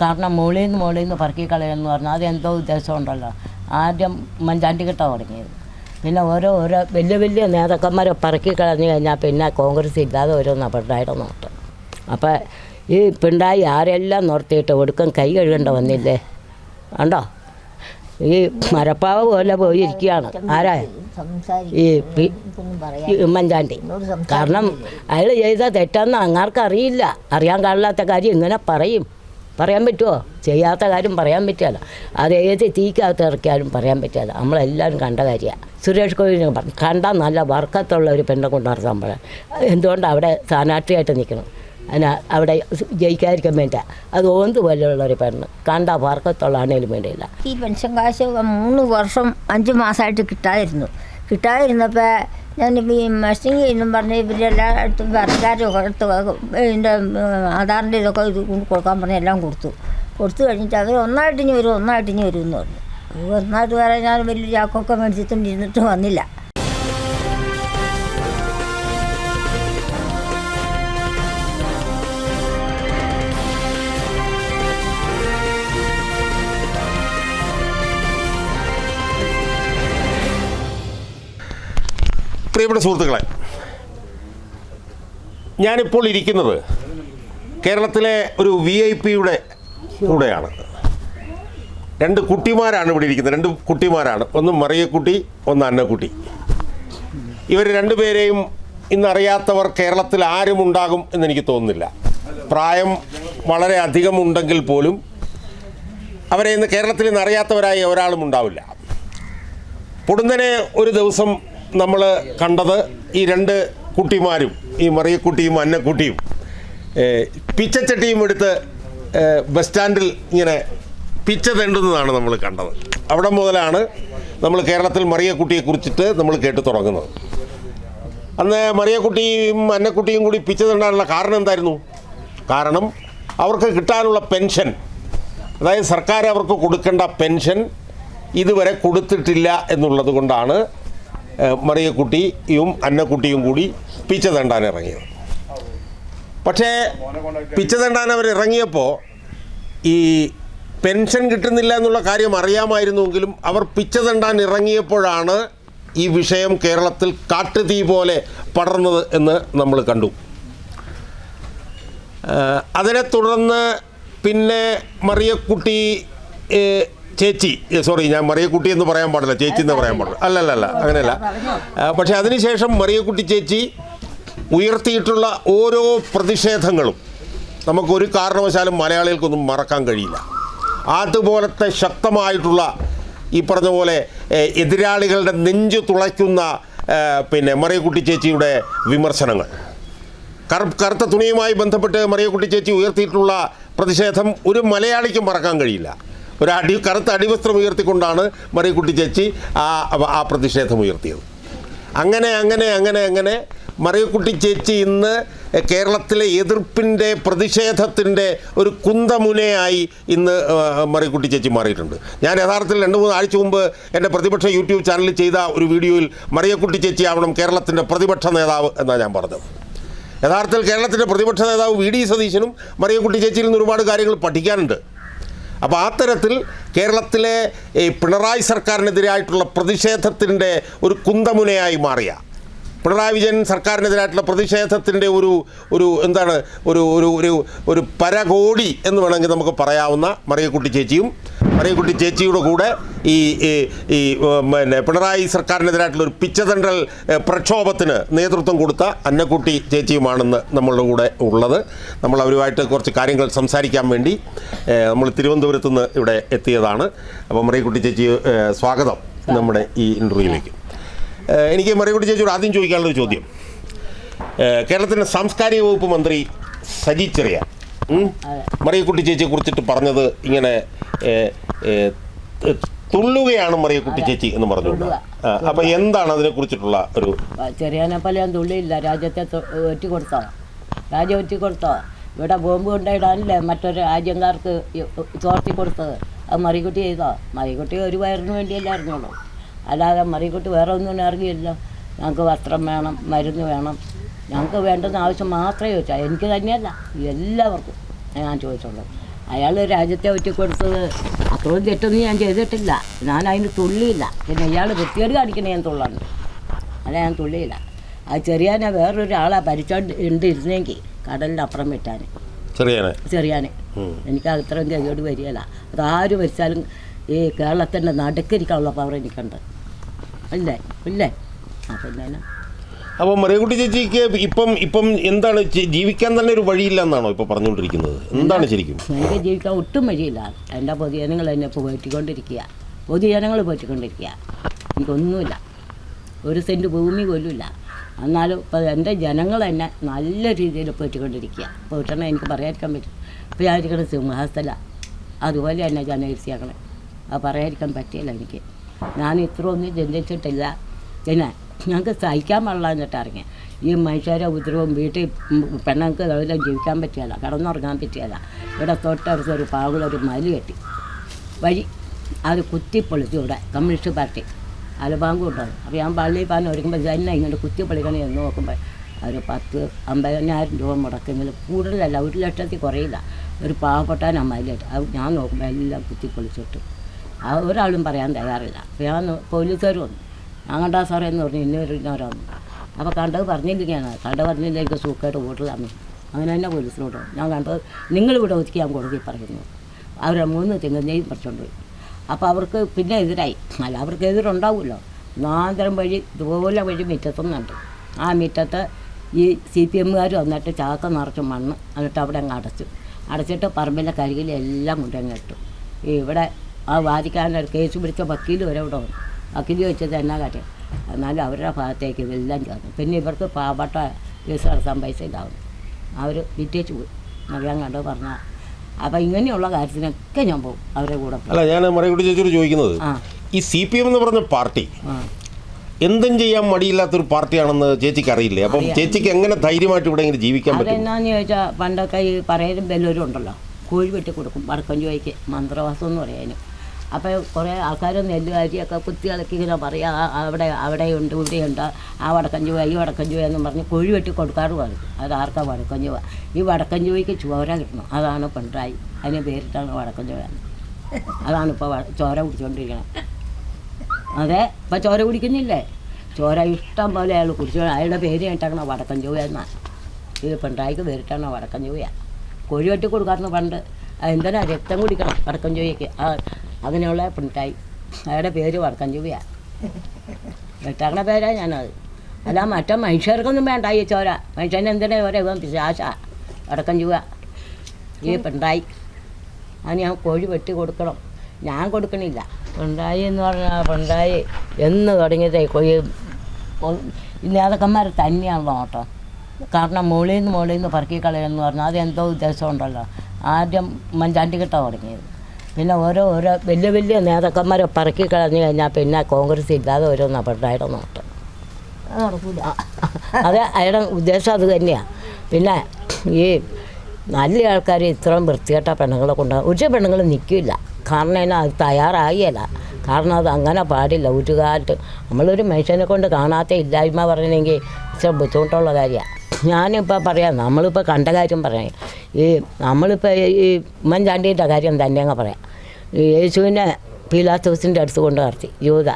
കാരണം മുകളിൽ നിന്ന് മുകളിൽ നിന്ന് പറക്കി കളയുമെന്ന് പറഞ്ഞാൽ അത് എന്തോ ഉദ്ദേശം ഉണ്ടല്ലോ ആദ്യം മഞ്ചാണ്ടിക്കിട്ട തുടങ്ങിയത്. പിന്നെ ഓരോ ഓരോ വലിയ വലിയ നേതാക്കന്മാരെ പറക്കി കളഞ്ഞു കഴിഞ്ഞാൽ പിന്നെ കോൺഗ്രസ് ഇല്ലാതെ ഓരോ പിണറായിയുടെ നോട്ടം. അപ്പം ഈ പിണറായി ആരെല്ലാം നിർത്തിയിട്ട് ഒടുക്കം കൈ കഴുകേണ്ട വന്നില്ലേ? ഉണ്ടോ ഈ മരപ്പാവ പോലെ പോയിരിക്കുകയാണ്. ആരാ? ഈ ഉമ്മൻചാണ്ടി കാരണം അയാൾ ചെയ്ത തെറ്റെന്ന് അങ്ങാർക്ക് അറിയില്ല അറിയാൻ കാണില്ലാത്ത കാര്യം ഇങ്ങനെ പറയും. പറയാൻ പറ്റുമോ ചെയ്യാത്ത കാര്യം പറയാൻ പറ്റില്ല അത് ഏത് തീക്കകത്ത് ഇറക്കിയാലും പറയാൻ പറ്റില്ല നമ്മളെല്ലാവരും കണ്ട കാര്യമാണ് സുരേഷ് ഗോപിനെ പറഞ്ഞു കണ്ടാൽ നല്ല വർക്കത്തുള്ള ഒരു പെണ്ണെ കൊണ്ട് നടത്താൻ പറയാം. എന്തുകൊണ്ട് അവിടെ സ്ഥാനാർത്ഥിയായിട്ട് നിൽക്കണം അതിനാ അവിടെ ജയിക്കാതിരിക്കാൻ വേണ്ട അത് ഓന്ത് പോലെയുള്ള ഒരു പെണ്ണ്. കണ്ട വർക്കത്തുള്ള ആണേലും വേണ്ടിയില്ല. ഈ പെൻഷൻ കാശ് മൂന്ന് വർഷം അഞ്ച് മാസമായിട്ട് കിട്ടാതിരുന്നു. കിട്ടാതിരുന്നപ്പോൾ ഞാൻ ഈ മെസ്സിങ് ചെയ്യുന്നു പറഞ്ഞ് ഇവരെല്ലായിടത്തും വർക്കാരും കൊടുത്ത് ഇതിന്റെ ആധാറിന്റെ ഇതൊക്കെ ഇത് കൊടുക്കാൻ പറഞ്ഞ് എല്ലാം കൊടുത്തു. കൊടുത്തു കഴിഞ്ഞിട്ട് അവർ ഒന്നായിട്ട് ഇനി വരും ഒന്നായിട്ട് ഇനി വരും എന്ന് പറഞ്ഞു. ഒന്നായിട്ട് വരാൻ ഞാൻ വലിയ ചാക്കൊക്കെ മേടിച്ചിട്ടും ഇരുന്നിട്ട് വന്നില്ല. പ്രിയപ്പെട്ട സുഹൃത്തുക്കളെ ഞാനിപ്പോൾ ഇരിക്കുന്നത് കേരളത്തിലെ ഒരു വി ഐ പിയുടെ കൂടെയാണ്. രണ്ട് കുട്ടിമാരാണ് ഇവിടെ ഇരിക്കുന്നത്. രണ്ട് കുട്ടിമാരാണ്. ഒന്ന് മറിയക്കുട്ടി ഒന്ന് അന്നക്കുട്ടി. ഇവർ രണ്ടുപേരെയും ഇന്നറിയാത്തവർ കേരളത്തിൽ ആരും ഉണ്ടാകും എന്നെനിക്ക് തോന്നുന്നില്ല. പ്രായം വളരെ അധികം ഉണ്ടെങ്കിൽ പോലും അവരെ ഇന്ന് കേരളത്തിൽ നിന്ന് അറിയാത്തവരായി ഒരാളും ഉണ്ടാവില്ല. പൊടുന്നനെ ഒരു ദിവസം നമ്മൾ കണ്ടത് ഈ രണ്ട് കുട്ടിമാരും ഈ മറിയക്കുട്ടിയും അന്നക്കുട്ടിയും പിച്ചച്ചട്ടിയും എടുത്ത് ബസ് സ്റ്റാൻഡിൽ ഇങ്ങനെ പിച്ച തെണ്ടുന്നതാണ് നമ്മൾ കണ്ടത്. അവിടെ മുതലാണ് നമ്മൾ കേരളത്തിൽ മറിയക്കുട്ടിയെ കുറിച്ചിട്ട് നമ്മൾ കേട്ട് തുടങ്ങുന്നത്. അന്ന് മറിയക്കുട്ടിയും അന്നക്കുട്ടിയും കൂടി പിച്ച തെണ്ടാനുള്ള കാരണം എന്തായിരുന്നു? കാരണം അവർക്ക് കിട്ടാനുള്ള പെൻഷൻ അതായത് സർക്കാർ അവർക്ക് കൊടുക്കേണ്ട പെൻഷൻ ഇതുവരെ കൊടുത്തിട്ടില്ല എന്നുള്ളത് കൊണ്ടാണ് മറിയക്കുട്ടിയും അന്നക്കുട്ടിയും കൂടി പിച്ച തണ്ടാൻ ഇറങ്ങിയത് പക്ഷേ പിച്ച തണ്ടാൻ അവർ ഇറങ്ങിയപ്പോൾ ഈ പെൻഷൻ കിട്ടുന്നില്ല എന്നുള്ള കാര്യം അറിയാമായിരുന്നുവെങ്കിലും അവർ പിച്ച തണ്ടാൻ ഇറങ്ങിയപ്പോഴാണ് ഈ വിഷയം കേരളത്തിൽ കാട്ടുതീ പോലെ പടർന്നത് എന്ന് നമ്മൾ കണ്ടു. അതിനെ തുടർന്ന് പിന്നെ മറിയക്കുട്ടി ചേച്ചി സോറി ഞാൻ മറിയക്കുട്ടി എന്ന് പറയാൻ പാടില്ല. ചേച്ചി എന്ന് പറയാൻ പാടില്ല. അല്ലല്ലല്ല അങ്ങനെയല്ല. ഏഹ് പക്ഷേ അതിനുശേഷം മറിയക്കുട്ടി ചേച്ചി ഉയർത്തിയിട്ടുള്ള ഓരോ പ്രതിഷേധങ്ങളും നമുക്കൊരു കാരണവശാലും മലയാളികൾക്കൊന്നും മറക്കാൻ കഴിയില്ല. അതുപോലത്തെ ശക്തമായിട്ടുള്ള ഈ പറഞ്ഞ പോലെ എതിരാളികളുടെ നെഞ്ചു തുളയ്ക്കുന്ന പിന്നെ മറിയക്കുട്ടി ചേച്ചിയുടെ വിമർശനങ്ങൾ. കറു കറുത്ത തുണിയുമായി ബന്ധപ്പെട്ട് മറിയക്കുട്ടി ചേച്ചി ഉയർത്തിയിട്ടുള്ള പ്രതിഷേധം ഒരു മലയാളിക്കും മറക്കാൻ കഴിയില്ല. ഒരു അടി കറുത്ത അടിവസ്ത്രം ഉയർത്തിക്കൊണ്ടാണ് മറിയക്കുട്ടി ചേച്ചി ആ ആ പ്രതിഷേധം ഉയർത്തിയത്. അങ്ങനെ അങ്ങനെ അങ്ങനെ അങ്ങനെ മറിയക്കുട്ടി ചേച്ചി ഇന്ന് കേരളത്തിലെ എതിർപ്പിന്റെ പ്രതിഷേധത്തിന്റെ ഒരു കുന്തമുനയായി ഇന്ന് മറിയക്കുട്ടി ചേച്ചി മാറിയിട്ടുണ്ട്. ഞാൻ യഥാർത്ഥത്തിൽ രണ്ട് മൂന്ന് ആഴ്ച മുമ്പ് എന്റെ പ്രതിപക്ഷ യൂട്യൂബ് ചാനലിൽ ചെയ്ത ഒരു വീഡിയോയിൽ മറിയക്കുട്ടി ചേച്ചി ആവണം കേരളത്തിന്റെ പ്രതിപക്ഷ നേതാവ് എന്നാണ് ഞാൻ പറഞ്ഞത്. യഥാർത്ഥത്തിൽ കേരളത്തിന്റെ പ്രതിപക്ഷ നേതാവ് വി ഡി സതീശനും മറിയക്കുട്ടി ചേച്ചിയിൽ നിന്ന് ഒരുപാട് കാര്യങ്ങൾ പഠിക്കാനുണ്ട്. അപ്പോൾ ആ തരത്തിൽ കേരളത്തിലെ ഈ പിണറായി സർക്കാരിനെതിരായിട്ടുള്ള പ്രതിഷേധത്തിന്റെ ഒരു കുന്തമുനയായി മാറിയ പിണറായി വിജയൻ സർക്കാരിനെതിരായിട്ടുള്ള പ്രതിഷേധത്തിന്റെ ഒരു ഒരു എന്താണ് ഒരു ഒരു ഒരു ഒരു പരകോടി എന്ന് വേണമെങ്കിൽ നമുക്ക് പറയാവുന്ന മറിയക്കുട്ടി ചേച്ചിയും മറിയക്കുട്ടി ചേച്ചിയുടെ കൂടെ ഈ ഈ പിന്നെ പിണറായി സർക്കാരിനെതിരായിട്ടുള്ള ഒരു പിച്ചതണ്ടൽ പ്രക്ഷോഭത്തിന് നേതൃത്വം കൊടുത്ത അന്നക്കുട്ടി ചേച്ചിയുമാണെന്ന് നമ്മളുടെ കൂടെ ഉള്ളത്. നമ്മൾ അവരുമായിട്ട് കുറച്ച് കാര്യങ്ങൾ സംസാരിക്കാൻ വേണ്ടി നമ്മൾ തിരുവനന്തപുരത്ത് നിന്ന് ഇവിടെ എത്തിയതാണ്. അപ്പോൾ മറിയക്കുട്ടി ചേച്ചി സ്വാഗതം നമ്മുടെ ഈ ഇന്റർവ്യൂവിലേക്ക് എനിക്ക് മറിയക്കുട്ടി ചേച്ചിയോട് ആദ്യം ചോദിക്കാനുള്ള ഒരു ചോദ്യം കേരളത്തിന്റെ സാംസ്കാരിക വകുപ്പ് മന്ത്രി സജി ചെറിയ മറിയക്കുട്ടി ചേച്ചിയെ കുറിച്ചിട്ട് പറഞ്ഞത് ഇങ്ങനെ തുള്ളുകയാണ് മറിയക്കുട്ടി ചേച്ചി എന്ന് പറഞ്ഞുകൊണ്ട്. അപ്പൊ എന്താണ് അതിനെ കുറിച്ചിട്ടുള്ള ഒരു ചെറിയ പോലെ ഞാൻ തുള്ളിയില്ല. രാജ്യത്തെ ഒറ്റ കൊടുത്തോ. രാജ്യം ഒറ്റി കൊടുത്തോ. ഇവിടെ ബോംബ് കൊണ്ടിടാനല്ലേ മറ്റൊരു രാജ്യക്കാർക്ക് ചോർത്തി കൊടുത്തത്. അത് മറികുട്ടി ചെയ്തോ? മറികുട്ടി ഒരു വയറിന് വേണ്ടിയല്ലേ അറിഞ്ഞോളൂ. അല്ലാതെ മറിക്കുട്ടി വേറെ ഒന്നും ഇറങ്ങിയില്ല. ഞങ്ങൾക്ക് വസ്ത്രം വേണം മരുന്ന് വേണം. ഞങ്ങൾക്ക് വേണ്ടുന്ന ആവശ്യം മാത്രമേ ചോദിച്ചാൽ എനിക്ക് തന്നെയല്ല എല്ലാവർക്കും ഞാൻ ചോദിച്ചുള്ളൂ. അയാൾ രാജ്യത്തെ ഒറ്റിക്കൊടുത്തത് അത്രയും തെറ്റൊന്നും ഞാൻ ചെയ്തിട്ടില്ല. ഞാൻ അതിന് തുള്ളിയില്ല. പിന്നെ ഇയാൾ വൃത്തികേട് കാണിക്കണേ ഞാൻ തുള്ളാണ്. അല്ല ഞാൻ തുള്ളിയില്ല. അത് ചെറിയാനെ വേറൊരാളെ ഭരിച്ചോണ്ട് ഇരുന്നെങ്കിൽ കടലിന്റെ അപ്പുറം വിട്ടാൻ ചെറിയാനെ? ചെറിയാനെ. എനിക്ക് അത്രയും കൈയോട് വരികയില്ല അതാര് ഭരിച്ചാലും ഈ കേരളത്തിന്റെ നടുക്കരിക്കാനുള്ള പവർ എനിക്കുണ്ട്. ഇല്ലേ? ഇല്ലേ? അപ്പം? അപ്പോൾ മറിയക്കുട്ടി ചേച്ചിക്ക് ഇപ്പം ഇപ്പം എന്താണ് ജീവിക്കാൻ തന്നെ ഒരു വഴിയില്ല എന്നാണോ ഇപ്പോൾ പറഞ്ഞുകൊണ്ടിരിക്കുന്നത്? എന്താണ് ശരിക്കും? എനിക്ക് ജീവിക്കാൻ ഒട്ടും വഴിയില്ല. എന്റെ പൊതുജനങ്ങൾ എന്നെ ഇപ്പോൾ പോറ്റിക്കൊണ്ടിരിക്കുക. പൊതുജനങ്ങൾ പോറ്റിക്കൊണ്ടിരിക്കുക. എനിക്കൊന്നുമില്ല. ഒരു സെന്റ് ഭൂമി പോലും ഇല്ല. എന്നാലും ഇപ്പോൾ എന്റെ ജനങ്ങൾ തന്നെ നല്ല രീതിയിൽ പോറ്റിക്കൊണ്ടിരിക്കുക. പോറ്റണ എനിക്ക് പറയാതിരിക്കാൻ പറ്റും. ഇപ്പോൾ ഞാൻ ഇരിക്കുന്നത് സിംഹാസല അതുപോലെ തന്നെ ജനകരിച്ചാക്കണേ അത് പറയാതിരിക്കാൻ പറ്റിയില്ല എനിക്ക്. ഞാൻ ഇത്ര ഒന്നും ചിന്തിച്ചിട്ടില്ല. പിന്നെ ഞങ്ങൾക്ക് സഹിക്കാൻ പാടില്ല എന്നിട്ട് ഇറങ്ങി. ഈ മനുഷ്യരെ ഉപദ്രവം വീട്ടിൽ പെണ്ണുങ്ങൾക്ക് എല്ലാം ജീവിക്കാൻ പറ്റിയല്ല കിടന്നുറങ്ങാൻ പറ്റിയല്ല. ഇവിടെ തൊട്ടടുത്ത് ഒരു പാവളൊരു മലി കെട്ടി. വഴി അത് കുത്തിപ്പൊളിച്ചു ഇവിടെ കമ്മ്യൂണിസ്റ്റ് പാർട്ടി. അലബാങ്കും ഉണ്ടാവും അപ്പോൾ ഞാൻ പള്ളിയിൽ പാൻ ഒരുക്കുമ്പോൾ തന്നെ ഇങ്ങനെ കുത്തിപ്പൊളിക്കണേ എന്ന് നോക്കുമ്പോൾ ഒരു പത്ത് അമ്പതിനായിരം രൂപ മുടക്കെങ്കിലും കൂടുതലല്ല ഒരു ലക്ഷത്തിൽ കുറയില്ല. ഒരു പാവപ്പെട്ടാൻ അമ്മയിലായിട്ട് അത് ഞാൻ നോക്കുമ്പോൾ എല്ലാം കുത്തിപ്പൊളിച്ചിട്ടു. ഒരാളും പറയാൻ തയ്യാറില്ല. ഞാൻ പോലീസുകാർ വന്നു. ഞാൻ കണ്ടാ സാറേ എന്ന് പറഞ്ഞു ഇന്നവരാന്ന് അപ്പോൾ കണ്ടത് പറഞ്ഞിരിക്കുകയാണ്. കണ്ട പറഞ്ഞില്ല എനിക്ക് സൂക്കായിട്ട് വോട്ട് അങ്ങനെ തന്നെ പോലീസിനോട് ഞാൻ കണ്ടത് നിങ്ങളിവിടെ ഒതുക്കി ഞാൻ കൊടുക്കി പറയുന്നു. അവർ മൂന്ന് തെങ്ങനെയും പറിച്ചുകൊണ്ട് പോയി. അപ്പോൾ അവർക്ക് പിന്നെ എതിരായി. അല്ല അവർക്ക് എതിരുണ്ടാവുമല്ലോ. നാന്തരം വഴി ഇതുപോലെ വഴി മുറ്റത്തുന്നുണ്ട് ആ മുറ്റത്ത് ഈ സി പി എമ്മുകാർ വന്നിട്ട് ചാക്ക നിറച്ച് മണ്ണ് എന്നിട്ട് അവിടെ അങ്ങ് അടച്ചു. അടച്ചിട്ട് പറമ്പിലെ കരികിലെല്ലാം ഈ ഇവിടെ ആ വാദിക്കാനൊരു കേസ് പിടിച്ച വക്കീൽ വരെ ഇവിടെ വന്നു. വക്കീൽ വെച്ചത് എന്നാ കാര്യം? എന്നാലും അവരുടെ ഭാഗത്തേക്ക് ഇതെല്ലാം ചേർന്നു പിന്നെ ഇവർക്ക് പാവപ്പെട്ട കേസ് നടത്താൻ പൈസ ഉണ്ടാവുന്നു. അവർ വിറ്റേച്ച് പോയി. അറിയാൻ കണ്ടത് പറഞ്ഞാൽ അപ്പം ഇങ്ങനെയുള്ള കാര്യത്തിനൊക്കെ ഞാൻ പോകും അവരെ കൂടെ അല്ല ഞാൻ മറിയക്കുട്ടി ചേച്ചിയോട് ചോദിക്കുന്നത് ഈ സി പി എം എന്ന് പറഞ്ഞ പാർട്ടി എന്തും ചെയ്യാൻ മടിയില്ലാത്തൊരു പാർട്ടിയാണെന്ന് ചേച്ചിക്ക് അറിയില്ലേ? അപ്പം ചേച്ചിക്ക് എങ്ങനെ ധൈര്യമായിട്ട് ഇവിടെ ഇങ്ങനെ ജീവിക്കാൻ പറ്റും? എന്നാന്ന് ചോദിച്ചാൽ പണ്ടൊക്കെ ഈ പറയലും ബെല്ലൂരും ഉണ്ടല്ലോ. കോഴി വെട്ടി കൊടുക്കും വടക്കൻ ചോയ്ക്ക് മന്ത്രവാസം എന്ന് പറയാനും അപ്പോൾ കുറേ ആൾക്കാർ നെല്ല് അരിയൊക്കെ കുത്തി ഇളക്കി ഇങ്ങനെ പറയുക അവിടെ അവിടെയുണ്ട് ഇവിടെയുണ്ട് ആ വടക്കൻ ചുവ ഈ വടക്കൻ ചുവ എന്ന് പറഞ്ഞ് കുഴി വെട്ടി കൊടുക്കാറ് പറയും അത് ആർക്കാ വടക്കൻ ചുവ ഈ വടക്കൻ ചുവയ്ക്ക് ചോര കിട്ടണം. അതാണ് പിണറായി. അതിന് പേരിട്ടാണ് വടക്കൻ ചുവ അതാണ് ഇപ്പോൾ ചോര കുടിച്ചുകൊണ്ടിരിക്കണം അതെ? ഇപ്പം ചോര കുടിക്കുന്നില്ലേ? ചോര ഇഷ്ടം പോലെ അയാൾ കുടിച്ചു അയാളുടെ പേര് കേട്ടാണ് വടക്കൻ ചുവ എന്നാണ് ഇത് പിണറായിക്ക് പേരിട്ടാണ് വടക്കൻ ചുവയാണ് കോഴി വെട്ടി കൊടുക്കാറുണ്ട് പണ്ട്. എന്തിനാ രക്തം കുടിക്കണം വടക്കൻ ചുവയ്ക്ക് ആ അങ്ങനെയുള്ള പിണറായി അയാളുടെ പേര് വടക്കൻ ചൊവ്വയാണ് വെട്ടാക്കണ പേരാ ഞാനത്. അല്ല മറ്റേ മനുഷ്യർക്കൊന്നും വേണ്ട ഈ ചോര. മനുഷ്യന് എന്തിനാ ചോര ഇവൻ പിശാശ? വടക്കഞ്ചുവ ഈ പിണറായി അത് ഞാൻ കോഴി വെട്ടി കൊടുക്കണം. ഞാൻ കൊടുക്കണില്ല. പിണറായി എന്ന് പറഞ്ഞാൽ പിണറായി എന്ന് തുടങ്ങിയതേ കോഴി. നേതാക്കന്മാർ തന്നെയാണല്ലോ ഓട്ടോ കാരണം മുകളിൽ നിന്ന് മുകളിൽ നിന്ന് പറക്കി കളയെന്ന് പറഞ്ഞാൽ അതെന്തോ ഉദ്ദേശം ഉണ്ടല്ലോ ആദ്യം മഞ്ചാണ്ടി കിട്ടാൻ തുടങ്ങിയത്. പിന്നെ ഓരോ ഓരോ വലിയ വലിയ നേതാക്കന്മാരെ പറക്കി കളഞ്ഞു കഴിഞ്ഞാൽ പിന്നെ കോൺഗ്രസ് ഇല്ലാതെ ഓരോ പിണറായിയുടെ നോട്ടം അത് നടക്കൂല. അത് അയാളുടെ ഉദ്ദേശം അത് തന്നെയാണ് പിന്നെ ഈ നല്ല ആൾക്കാർ ഇത്രയും വൃത്തികെട്ട പെണ്ണുങ്ങളെ കൊണ്ട് ഒരു പെണ്ണുങ്ങൾ നിൽക്കില്ല. കാരണം എന്നാ അത് തയ്യാറായില്ല. കാരണം അത് അങ്ങനെ പാടില്ല. ഒരു കാലത്ത് നമ്മളൊരു മനുഷ്യനെ കൊണ്ട് കാണാത്ത ഇല്ലായ്മ പറയണമെങ്കിൽ ഇച്ചിരി ബുദ്ധിമുട്ടുള്ള കാര്യമാണ് ഞാനിപ്പോൾ പറയാം നമ്മളിപ്പോൾ കണ്ട കാര്യം പറയാം. ഈ നമ്മളിപ്പോൾ ഈ ഉമ്മൻചാണ്ടീന്റെ കാര്യം തന്നെ അങ്ങ് പറയാം. യേശുവിനെ പീലാത്തോസിന്റെ അടുത്ത് കൊണ്ട് യൂത.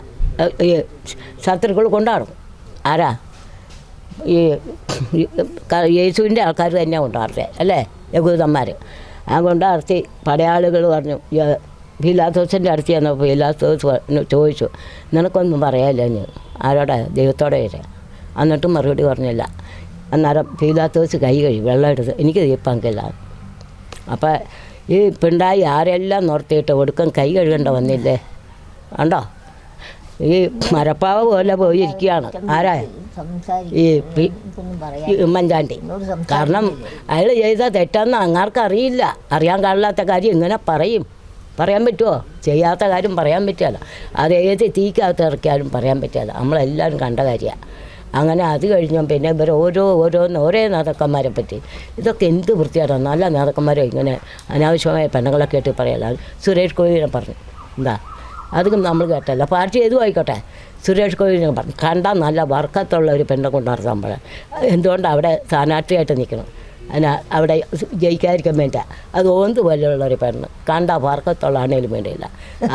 ശത്രുക്കൾ കൊണ്ടാടും. ആരാ? ഈ യേശുവിന്റെ ആൾക്കാർ തന്നെ കൊണ്ടാർത്തെ അല്ലേ? യഹൂദന്മാർ ആ കൊണ്ടാർത്തി പടയാളികൾ പറഞ്ഞു പീലാത്തോസിന്റെ അടുത്ത് ചെന്നപ്പോൾ പീലാത്തോസ് ചോദിച്ചു നിനക്കൊന്നും പറയാനില്ല ഞാൻ ആരോടെ? ദൈവത്തോടെ വരെ എന്നിട്ടും മറുപടി പറഞ്ഞില്ല. അന്നേരം പീലാത്തോസ് കൈ കഴിയും വെള്ളം എടുത്ത് എനിക്ക് തീപ്പങ്കില്ല അപ്പം ഈ പിണ്ടായി ആരെല്ലാം നിർത്തിയിട്ട് ഒടുക്കം കൈ കഴുകേണ്ട വന്നില്ലേ? ഉണ്ടോ ഈ മരപ്പാവ പോലെ പോയിരിക്കുകയാണ്. ആരാ? ഈ ഉമ്മൻചാണ്ടി. കാരണം അയാൾ ചെയ്ത തെറ്റെന്ന് അങ്ങാർക്ക് അറിയില്ല. അറിയാൻ കാണില്ലാത്ത കാര്യം ഇങ്ങനെ പറയും. പറയാൻ പറ്റുമോ ചെയ്യാത്ത കാര്യം പറയാൻ പറ്റില്ല അത് ഏത് തീക്കകത്ത് ഇറക്കിയാലും പറയാൻ പറ്റില്ല നമ്മളെല്ലാവരും കണ്ട കാര്യമാണ്. അങ്ങനെ അത് കഴിഞ്ഞാൽ പിന്നെ ഇവർ ഓരോ ഓരോന്ന് ഓരോ നേതാക്കന്മാരെ പറ്റി. ഇതൊക്കെ എന്ത് വൃത്തിയാണോ നല്ല നേതാക്കന്മാരെ ഇങ്ങനെ അനാവശ്യമായ പെണ്ണുങ്ങളൊക്കെ ആയിട്ട് പറയല. സുരേഷ് ഗോപിനെ പറഞ്ഞു. എന്താ? അതും നമ്മൾ കേട്ടല്ല. പാർട്ടി ഏതും ആയിക്കോട്ടെ. സുരേഷ് ഗോപിനെ പറഞ്ഞു. കണ്ടാൽ നല്ല വർക്കത്തുള്ള ഒരു പെണ്ണെ കൊണ്ട് നമ്മൾ എന്തുകൊണ്ട് അവിടെ സ്ഥാനാർത്ഥിയായിട്ട് നിൽക്കണം? അതിന് അവിടെ ജയിക്കാതിരിക്കാൻ വേണ്ട അത് ഓന്ത് പോലെയുള്ളൊരു പെണ്ണ്. കണ്ട വർക്കത്തുള്ളാണേലും വേണ്ടിയില്ല.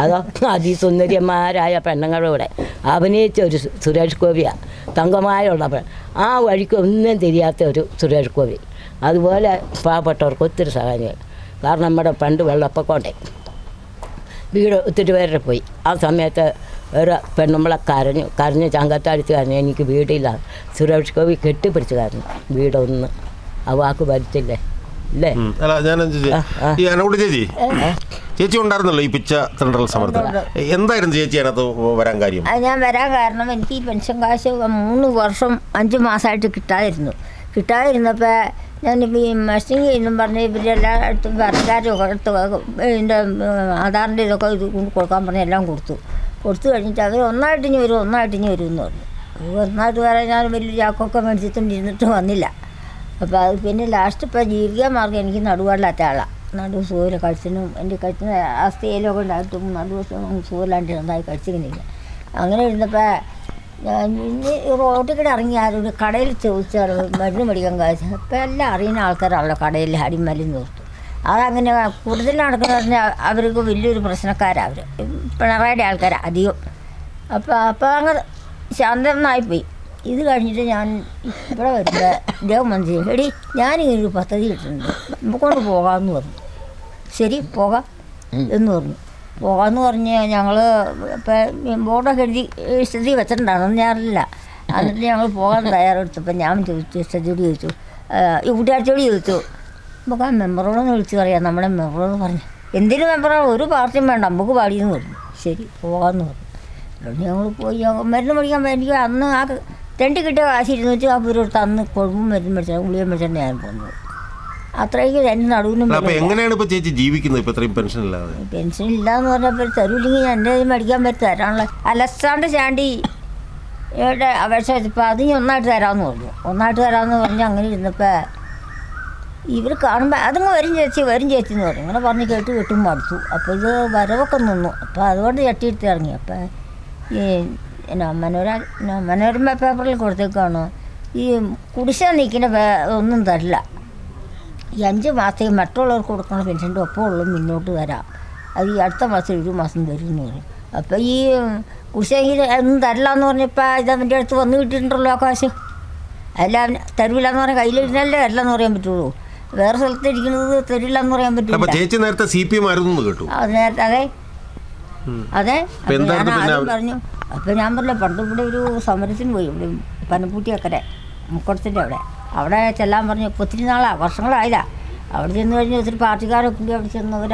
അതോ അതിസുന്ദരിയന്മാരായ പെണ്ണുങ്ങളുടെ കൂടെ അഭിനയിച്ച ഒരു സുരേഷ് ഗോപിയാണ് തങ്കമായുള്ള പെണ്ണ് ആ വഴിക്ക് ഒന്നും തിരിയാത്ത ഒരു സുരേഷ് ഗോപി. അതുപോലെ പാവപ്പെട്ടവർക്ക് ഒത്തിരി സഹായം കാരണം നമ്മുടെ പണ്ട് വെള്ളപ്പൊക്കമുണ്ടേ. വീട് ഒത്തിരി പേരുടെ പോയി. ആ സമയത്ത് ഒരു പെണ്ണുമ്പളെ കരഞ്ഞു കരഞ്ഞ് ചങ്കത്തടിച്ച് കരഞ്ഞു എനിക്ക് വീടില്ല. സുരേഷ് ഗോപി കെട്ടിപ്പിടിച്ച് കരഞ്ഞു. വീടൊന്ന് ആ വാക്ക് ഭരിച്ചില്ലേ? അല്ലേ. അല്ല ഞാൻ. ഈ അനോട് ചേച്ചി? ചേച്ചി ഉണ്ടായിരുന്നല്ലോ ഈ പിച്ച തിണ്ടൽ സമരത്തിൽ. എന്തായിരുന്നു ചേച്ചി അതിനകത്ത് വരാൻ കാര്യം? അത് ഞാൻ വരാൻ കാരണം എനിക്ക് ഈ പെൻഷൻ കാശ് മൂന്ന് വർഷം അഞ്ച് മാസമായിട്ട് കിട്ടാതിരുന്നു. കിട്ടാതിരുന്നപ്പോൾ ഞാൻ ഈ മെസ്സിങ് എന്നും പറഞ്ഞ് ഇവരെല്ലായിടത്തും വർക്കാരും ഒക്കെ എടുത്ത് ഇതിന്റെ ആധാറിന്റെ ഇതൊക്കെ ഇത് കൊണ്ട് കൊടുക്കാൻ പറഞ്ഞ് എല്ലാം കൊടുത്തു. കൊടുത്തു കഴിഞ്ഞിട്ട് അവർ ഒന്നായിട്ട് ഇനി വരും ഒന്നായിട്ട് ഇനി വരും എന്ന് പറഞ്ഞു. ഒന്നായിട്ട് വരാൻ ഞാൻ വലിയ ചാക്കൊക്കെ മേടിച്ചിട്ടും ഇരുന്നിട്ട് വന്നില്ല. അപ്പോൾ അത് പിന്നെ ലാസ്റ്റ് ഇപ്പോൾ ജീവിക്കാൻ മാർഗം എനിക്ക് നടുവല്ലാത്ത ആളാണ് നടു സൂര്യ കഴിച്ചിനും എന്റെ കഴിച്ചിന് അസ്ഥയിലൊക്കെ ഉണ്ടായിട്ടും നടു സൂര്യലാണ്ട് ഉണ്ടായി കഴിച്ചിരുന്നില്ല അങ്ങനെ ഇരുന്നപ്പോൾ ഞാൻ ഇനി റോട്ടിൽ കൂടെ ഇറങ്ങി ആരോട് കടയിൽ ചോദിച്ചാൽ മരുന്ന് മേടിക്കാൻ കാശ്. അപ്പോൾ എല്ലാം അറിയുന്ന ആൾക്കാരാണല്ലോ കടയിൽ അടിമലി നിർത്തും അതങ്ങനെ കൂടുതൽ നടക്കുന്ന പറഞ്ഞാൽ അവർക്ക് വലിയൊരു പ്രശ്നക്കാരാണ് അവർ പിണറായിയുടെ ആൾക്കാരാണ് അധികം. അപ്പോൾ അപ്പോൾ അങ്ങ് ശാന്തനായിപ്പോയി. ഇത് കഴിഞ്ഞിട്ട് ഞാൻ ഇവിടെ വരുമ്പോൾ ദേവമന്ത്രി എടി ഞാനിങ്ങനെ ഒരു പദ്ധതി ഇട്ടിട്ടുണ്ട്. നമുക്കൊണ്ട് പോകാമെന്ന് പറഞ്ഞു. ശരി പോകാം എന്ന് പറഞ്ഞു. പോകാമെന്ന് പറഞ്ഞ് ഞങ്ങൾ ഇപ്പം ബോർഡൊക്കെ എഴുതി സ്ഥിതി വെച്ചിട്ടുണ്ടാണെന്ന് ഞാനില്ല എന്നിട്ട് ഞങ്ങൾ പോകാൻ തയ്യാറെടുത്തപ്പോൾ ഞാൻ ചോദിച്ചു സ്ഥിതിയോട് ചോദിച്ചു. കൂട്ടുകാരിയോട് ചോദിച്ചു. നമുക്ക് ആ മെമ്പറോടൊന്ന് വിളിച്ച് പറയാം. നമ്മുടെ മെമ്പറോട് പറഞ്ഞു. എന്തിനു മെമ്പറാണ് ഒരു പാർട്ടിയും വേണ്ട. നമുക്ക് പാടിയെന്ന് പറഞ്ഞു. ശരി പോകാമെന്ന് പറഞ്ഞു. ഞങ്ങൾ പോയി. മരുന്ന് പഠിക്കാൻ എനിക്ക് അന്ന് ആ രണ്ട് കിട്ടിയ കാശ് ഇരുന്നൂറ്റി നാൽപ്പത് രൂപ തന്ന് കുഴമ്പും മരുന്ന് മേടിച്ചാൽ ഗുളിക മേടിച്ചാണ് ഞാൻ പോകുന്നത് അത്രയ്ക്ക് എന്റെ നടുവിനും അപ്പൊ എങ്ങനെയാണ് ചേച്ചി ജീവിക്കുന്നത്? ഇപ്പൊ ഇത്രയും പെൻഷൻ ഇല്ലാതെ. പെൻഷൻ ഇല്ലാന്ന് പറഞ്ഞപ്പോൾ തരൂല്ലെങ്കിൽ ഞാൻ എന്റെ മേടിക്കാൻ പറ്റും തരാനുള്ള അലസാണ്ട് ചാണ്ടി ഇവിടെ അപേക്ഷ വെച്ചപ്പോൾ അത് ഞാൻ ഒന്നായിട്ട് തരാമെന്ന് പറഞ്ഞു. ഒന്നായിട്ട് തരാമെന്ന് പറഞ്ഞ് അങ്ങനെ ഇരുന്നപ്പോൾ ഇവർ കാണുമ്പോൾ അതങ്ങ് വരും ചേച്ചി വരും ചേച്ചി എന്ന് പറഞ്ഞു. ഇങ്ങനെ പറഞ്ഞ് കേട്ട് കേട്ടും മടുത്തു. അപ്പോൾ ഇത് വരവൊക്കെ നിന്നു. അപ്പോൾ അതുകൊണ്ട് ചട്ടിയെടുത്ത് ഇറങ്ങി. അപ്പോൾ ഈ എന്നാ മനോര എന്നാ മനോരമ പേപ്പറിൽ കൊടുത്തേക്കാണ്? ഈ കുടിശ്ശ നിൽക്കുന്ന ഒന്നും തരില്ല. ഈ അഞ്ച് മാസത്തേക്ക് മറ്റുള്ളവർക്ക് കൊടുക്കുന്ന പെൻഷന്റെ ഒപ്പം ഉള്ളു മുന്നോട്ട് വരാം. അത് ഈ അടുത്ത മാസം ഒരു മാസം തരും എന്ന് പറയും. അപ്പോൾ ഈ കുടിശ്ശേരി ഒന്നും തരില്ല എന്ന് പറഞ്ഞപ്പോൾ ഇത് അവന്റെ അടുത്ത് വന്ന് കിട്ടിയിട്ടുണ്ടല്ലോ ആ കാശ് അല്ല തരില്ല എന്ന് പറഞ്ഞാൽ കയ്യിലിരുന്നല്ലേ തരില്ല എന്ന് പറയാൻ പറ്റുള്ളൂ. വേറെ സ്ഥലത്ത് ഇരിക്കുന്നത് തരില്ല എന്ന് പറയാൻ പറ്റില്ല. ചേച്ചി നേരത്തെ സി പി എം ആയിരുന്നു കേട്ടു. അത് നേരത്തെ അതെ. അതെ. പറഞ്ഞു. അപ്പോൾ ഞാൻ പറഞ്ഞില്ല പണ്ട് ഇവിടെ ഒരു സമരത്തിന് പോയി ഇവിടെ പനപ്പൂട്ടി അക്കരെ മുക്കുളത്തിന്റെ അവിടെ. അവിടെ ചെല്ലാൻ പറഞ്ഞു ഇപ്പോൾ ഒത്തിരി നാളാ വർഷങ്ങളായില്ല. അവിടെ ചെന്ന് കഴിഞ്ഞ് ഒത്തിരി പാർട്ടിക്കാരൊക്കെ കൂടി അവിടെ ചെന്ന് അവർ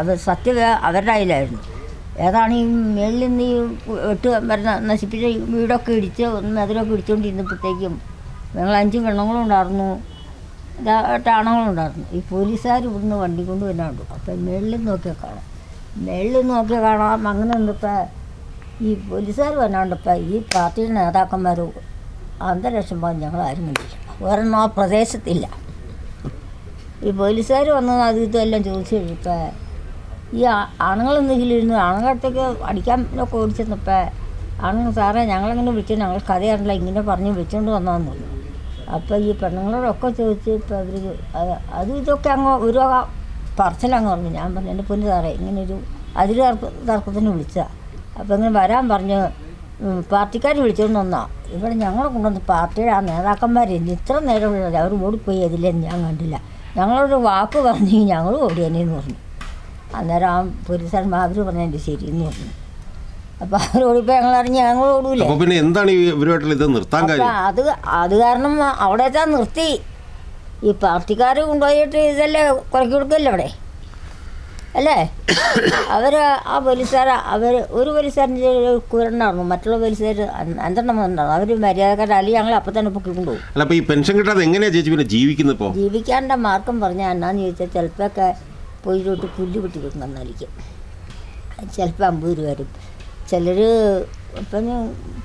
അവർ സത്യം അവരുടെ അതിലായിരുന്നു ഏതാണ് ഈ മേളിൽ നിന്ന് ഈ വെട്ട് വരുന്ന നശിപ്പിച്ച വീടൊക്കെ ഇടിച്ച് ഒന്ന് അതിലൊക്കെ ഇടിച്ചുകൊണ്ടിരുന്നപ്പോഴത്തേക്കും ഞങ്ങൾ അഞ്ച് പെണ്ണുങ്ങളും ഉണ്ടായിരുന്നു ടാണങ്ങളും ഉണ്ടായിരുന്നു ഈ പോലീസുകാർ ഇവിടുന്ന് വണ്ടി കൊണ്ട് വരാനുണ്ട് അപ്പം മേളിൽ നോക്കിയാൽ കാണാം. മേളിൽ നോക്കിയാൽ കാണാം. അങ്ങനെ നിന്നപ്പോൾ ഈ പോലീസുകാർ വന്നാണ്ടപ്പോൾ ഈ പാർട്ടിയുടെ നേതാക്കന്മാർ അന്തരീക്ഷം പോകാൻ ഞങ്ങൾ ആരും കണ്ടില്ല. ഒരെണ്ണം ആ പ്രദേശത്തില്ല. ഈ പോലീസുകാർ വന്ന് അത് ഇതെല്ലാം ചോദിച്ചു കഴിഞ്ഞപ്പോൾ ഈ ആണുങ്ങളെന്തെങ്കിലും ഇരുന്ന് ആണുങ്ങളടുത്തേക്ക് അടിക്കാൻ ഒക്കെ ഓടിച്ചെന്നപ്പോൾ ആണുങ്ങൾ സാറേ ഞങ്ങളിങ്ങനെ വിളിച്ചു? ഞങ്ങൾ കഥ അറിയില്ല ഇങ്ങനെ പറഞ്ഞ് വിളിച്ചുകൊണ്ട് വന്നതെന്ന് അപ്പോൾ ഈ പെണ്ണുങ്ങളോടൊക്കെ ചോദിച്ച് ഇപ്പോൾ അവർ അത് ഇതൊക്കെ അങ്ങ് ഒരു പറച്ചിലങ്ങ് പറഞ്ഞു. ഞാൻ പറഞ്ഞു എന്റെ പൊന്നു സാറേ ഇങ്ങനൊരു അതിൽ തർക്ക തർക്കത്തിന് വിളിച്ചതാണ് അപ്പോൾ ഇങ്ങനെ വരാൻ പറഞ്ഞ്. പാർട്ടിക്കാർ വിളിച്ചുകൊണ്ട് വന്നാ. ഇവിടെ ഞങ്ങളെ കൊണ്ടുവന്ന് പാർട്ടിയുടെ ആ നേതാക്കന്മാർ ഇത്ര നേരം വിളിച്ചത് അവർ ഓടിപ്പോയി അതില്ലെന്ന് ഞാൻ കണ്ടില്ല. ഞങ്ങളോട് വാക്ക് പറഞ്ഞു ഞങ്ങൾ ഓടിയെന്ന് പറഞ്ഞു. അന്നേരം ആ പോലീസുകാരൻ പറഞ്ഞു എന്റെ ശരി എന്ന് പറഞ്ഞു. അപ്പോൾ അവർ ഓടിപ്പോൾ ഞങ്ങൾ അറിഞ്ഞ് ഞങ്ങൾ ഓടൂലേ. പിന്നെ എന്താണ് ഈ ഇവരുമായിട്ടുള്ള ഇത്? നിർത്താൻ കാര്യം? അത് അത് കാരണം അവിടെ നിർത്തി. ഈ പാർട്ടിക്കാർ കൊണ്ടുപോയിട്ട് ഇതല്ലേ കുറക്കി കൊടുക്കല്ലേ അവിടെ? അല്ലേ? അവർ ആ പോലീസുകാർ അവർ ഒരു പോലീസുകാരന്റെ കുരണ്ടായിരുന്നു മറ്റുള്ള പോലീസുകാർ അഞ്ചെണ്ണം വന്നിട്ടുണ്ട്? അവർ മര്യാദക്കാരുടെ അല്ലെങ്കിൽ ഞങ്ങൾ അപ്പം തന്നെ പൊക്കി കൊണ്ടുപോകും. അല്ല ഈ പെൻഷൻ കിട്ടാതെ എങ്ങനെയാണ് ചേച്ചി പിന്നെ ജീവിക്കുന്നത് ഇപ്പോ? ജീവിക്കാന്റെ മാർഗം പറഞ്ഞാൽ എന്നാന്ന് ചോദിച്ചാൽ ചിലപ്പോഴൊക്കെ പോയിട്ട് പുല്ല് വെട്ടി കൊടുക്കും എന്നാലിക്കും ചിലപ്പോൾ അമ്പത് രൂപ വരും. ചിലർ ഇപ്പം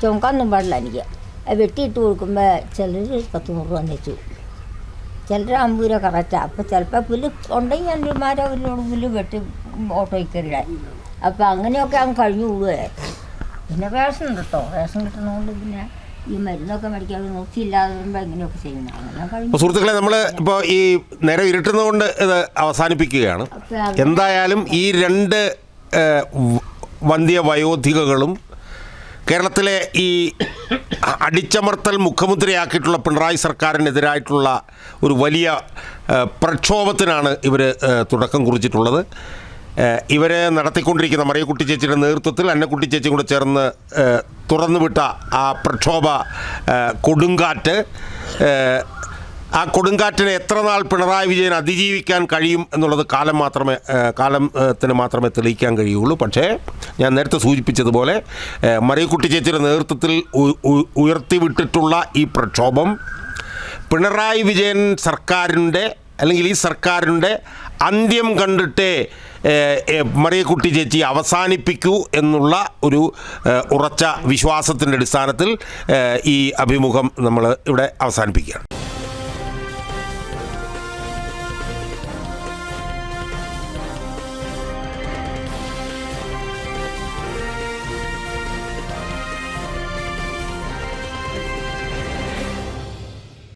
ചുമക്കാനൊന്നും പാടില്ല എനിക്ക്. വെട്ടിയിട്ട് കൊടുക്കുമ്പോൾ ചിലർ പത്ത് നൂറ് രൂപ വെച്ചു ചിലർ അമ്പൂര അപ്പൊ അപ്പോൾ ചിലപ്പോൾ പുല്ല് ഉണ്ടെങ്കിൽ അന്റെമാരെ അവരോട് പുല്ല് വെട്ടി ഓട്ടോയിൽ കയറിയിടാൻ. അപ്പോൾ അങ്ങനെയൊക്കെ അങ്ങ് കഴിഞ്ഞു പോവുകയെ പിന്നെ റേഷൻ കിട്ടോ. റേഷൻ കിട്ടുന്നതുകൊണ്ട് പിന്നെ ഈ മരുന്നൊക്കെ മേടിക്കാൻ നോക്കിയില്ലാതെ വരുമ്പോൾ എങ്ങനെയൊക്കെ ചെയ്യുന്നത്. അങ്ങനെ സുഹൃത്തുക്കളെ നമ്മൾ ഇപ്പോൾ ഈ നേരെ ഇരുട്ടുന്നതുകൊണ്ട് ഇത് അവസാനിപ്പിക്കുകയാണ്. എന്തായാലും ഈ രണ്ട് വന്ധ്യ വയോധികകളും കേരളത്തിലെ ഈ അടിച്ചമർത്തൽ മുഖമുദ്രയാക്കിയിട്ടുള്ള പിണറായി സർക്കാരിനെതിരായിട്ടുള്ള ഒരു വലിയ പ്രക്ഷോഭത്തിനാണ് ഇവർ തുടക്കം കുറിച്ചിട്ടുള്ളത്. ഇവരെ നടത്തിക്കൊണ്ടിരിക്കുന്ന മറിയക്കുട്ടി ചേച്ചിയുടെ നേതൃത്വത്തിൽ അന്നക്കുട്ടി ചേച്ചിയും കൂടെ ചേർന്ന് തുറന്നുവിട്ട ആ പ്രക്ഷോഭ കൊടുങ്കാറ്റ് ആ കൊടുങ്കാറ്റിനെ എത്ര നാൾ പിണറായി വിജയൻ അതിജീവിക്കാൻ കഴിയും എന്നുള്ളത് കാലം മാത്രമേ കാലത്തിന് മാത്രമേ തെളിയിക്കാൻ കഴിയുള്ളൂ. പക്ഷേ ഞാൻ നേരത്തെ സൂചിപ്പിച്ചതുപോലെ മറിയക്കുട്ടി ചേച്ചിയുടെ നേതൃത്വത്തിൽ ഉയർത്തിവിട്ടിട്ടുള്ള ഈ പ്രക്ഷോഭം പിണറായി വിജയൻ സർക്കാരിന്റെ അല്ലെങ്കിൽ ഈ സർക്കാരിന്റെ അന്ത്യം കണ്ടിട്ടേ മറിയക്കുട്ടി ചേച്ചി അവസാനിപ്പിക്കൂ എന്നുള്ള ഒരു ഉറച്ച വിശ്വാസത്തിന്റെ അടിസ്ഥാനത്തിൽ ഈ അഭിമുഖം നമ്മൾ ഇവിടെ അവസാനിപ്പിക്കുകയാണ്.